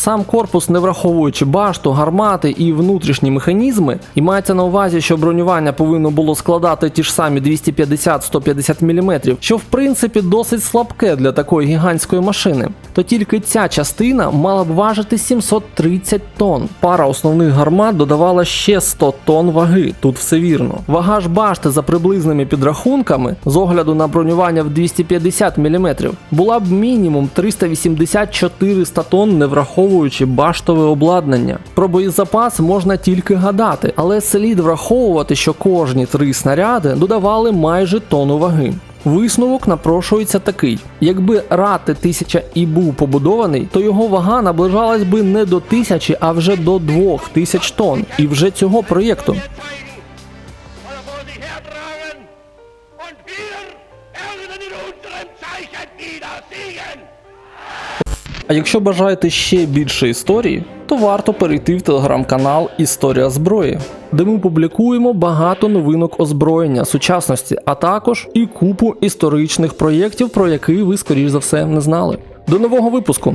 Сам корпус, не враховуючи башту, гармати і внутрішні механізми, і мається на увазі, що бронювання повинно було складати ті ж самі 250-150 мм, що в принципі досить слабке для такої гігантської машини, то тільки ця частина мала б важити 730 тонн. Пара основних гармат додавала ще 100 тонн ваги. Тут все вірно. Вага ж башти за приблизними підрахунками з огляду на бронювання в 250 мм була б мінімум 380-400 тонн, не враховуючи баштове обладнання. Про боєзапас можна тільки гадати, але слід враховувати, що кожні три снаряди додавали майже тонну ваги. Висновок напрошується такий: якби рати 1000 і був побудований, то його вага наближалась би не до 1000, а вже до 2000 тонн. І вже цього проєкту. siegen! А якщо бажаєте ще більше історії, то варто перейти в телеграм-канал Історія зброї, де ми публікуємо багато новинок озброєння сучасності, а також і купу історичних проєктів, про які ви скоріш за все не знали. До нового випуску!